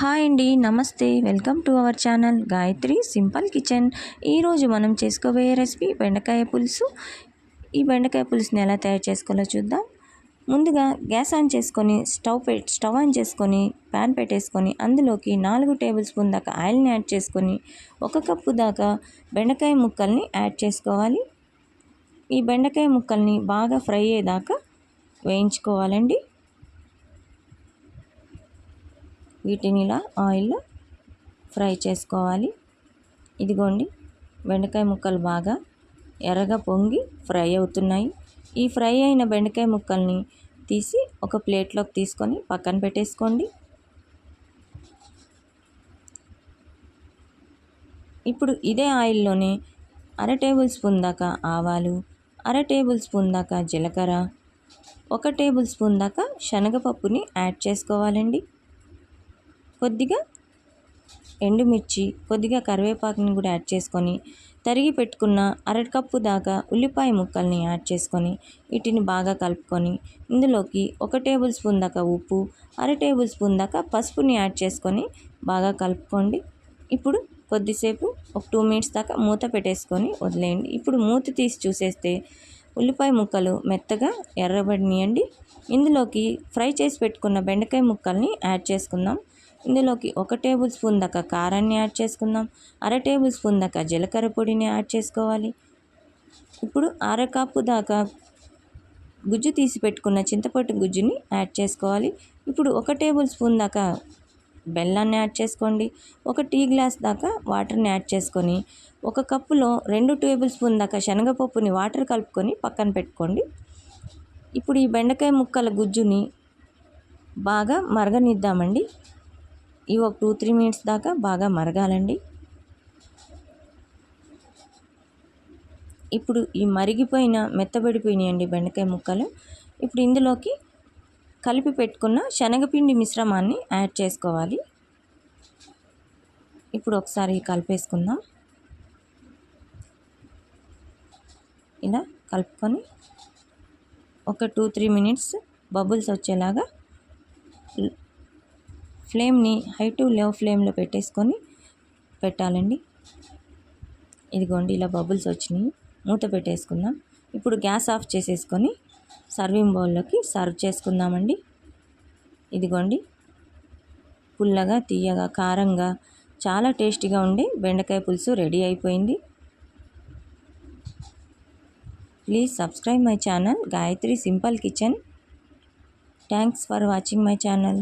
Hi అండి నమస్తే. Welcome to our channel Gayatri simple kitchen. ఈరోజు మనం చేసుకోబోయే రెసిపీ బెండకాయ పులుసు. ఈ బెండకాయ పులుసుని ఎలా తయారు చేసుకోవాలో చూద్దాం. ముందుగా గ్యాస్ ఆన్ చేసుకొని స్టవ్ పె స్టవ్ ఆన్ చేసుకొని ప్యాన్ పెట్టేసుకొని అందులోకి నాలుగు టేబుల్ స్పూన్ దాకా ఆయిల్ని యాడ్ చేసుకొని ఒక కప్పు దాకా బెండకాయ ముక్కల్ని యాడ్ చేసుకోవాలి. ఈ బెండకాయ ముక్కల్ని బాగా ఫ్రై అయ్యేదాకా వేయించుకోవాలండి. వీటిని ఇలా ఆయిల్లో ఫ్రై చేసుకోవాలి. ఇదిగోండి బెండకాయ ముక్కలు బాగా ఎర్రగా పొంగి ఫ్రై అవుతున్నాయి. ఈ ఫ్రై అయిన బెండకాయ ముక్కల్ని తీసి ఒక ప్లేట్లోకి తీసుకొని పక్కన పెట్టేసుకోండి. ఇప్పుడు ఇదే ఆయిల్లోనే అర టేబుల్ స్పూన్ దాకా ఆవాలు అర టేబుల్ స్పూన్ దాకా జీలకర్ర ఒక టేబుల్ స్పూన్ దాకా శనగపప్పుని యాడ్ చేసుకోవాలండి. కొద్దిగా ఎండుమిర్చి కొద్దిగా కరివేపాకుని కూడా యాడ్ చేసుకొని తరిగి పెట్టుకున్న అరటి కప్పు దాకా ఉల్లిపాయ ముక్కల్ని యాడ్ చేసుకొని వీటిని బాగా కలుపుకొని ఇందులోకి ఒక టేబుల్ స్పూన్ దాకా ఉప్పు అర టేబుల్ స్పూన్ దాకా పసుపుని యాడ్ చేసుకొని బాగా కలుపుకోండి. ఇప్పుడు కొద్దిసేపు ఒక టూ మినిట్స్ దాకా మూత పెట్టేసుకొని వదిలేయండి. ఇప్పుడు మూత తీసి చూసేస్తే ఉల్లిపాయ ముక్కలు మెత్తగా ఎర్రబడినాయండి. ఇందులోకి ఫ్రై చేసి పెట్టుకున్న బెండకాయ ముక్కల్ని యాడ్ చేసుకుందాం. ఇందులోకి ఒక టేబుల్ స్పూన్ దాకా కారాన్ని యాడ్ చేసుకుందాం. అర టేబుల్ స్పూన్ దాకా జీలకర్ర పొడిని యాడ్ చేసుకోవాలి. ఇప్పుడు అర కప్పు దాకా గుజ్జు తీసి పెట్టుకున్న చింతపట్టు గుజ్జుని యాడ్ చేసుకోవాలి. ఇప్పుడు ఒక టేబుల్ స్పూన్ దాకా బెల్లాన్ని యాడ్ చేసుకోండి. ఒక టీ గ్లాస్ దాకా వాటర్ని యాడ్ చేసుకొని ఒక కప్పులో రెండు టేబుల్ స్పూన్ దాకా శనగపప్పుని వాటర్ కలుపుకొని పక్కన పెట్టుకోండి. ఇప్పుడు ఈ బెండకాయ ముక్కల గుజ్జుని బాగా మరగనిద్దామండి. ఇవి ఒక టూ త్రీ మినిట్స్ దాకా బాగా మరగాలండి. ఇప్పుడు ఈ మరిగిపోయిన మెత్తబడిపోయినాయండి బెండకాయ ముక్కలు. ఇప్పుడు ఇందులోకి కలిపి పెట్టుకున్న శనగపిండి మిశ్రమాన్ని యాడ్ చేసుకోవాలి. ఇప్పుడు ఒకసారి కలిపేసుకుందాం. ఇలా కలుపుకొని ఒక టూ త్రీ మినిట్స్ బబుల్స్ వచ్చేలాగా ఫ్లేమ్ని హై టు లో ఫ్లేమ్లో పెట్టేసుకొని పెట్టాలండి. ఇదిగోండి ఇలా బబుల్స్ వచ్చినాయి. మూత పెట్టేసుకుందాం. ఇప్పుడు గ్యాస్ ఆఫ్ చేసేసుకొని సర్వింగ్ బౌల్లోకి సర్వ్ చేసుకుందామండి. ఇదిగోండి పుల్లగా తీయగా కారంగా చాలా టేస్టీగా ఉండి బెండకాయ పులుసు రెడీ అయిపోయింది. Please subscribe my channel Gayatri simple kitchen. Thanks for watching my channel.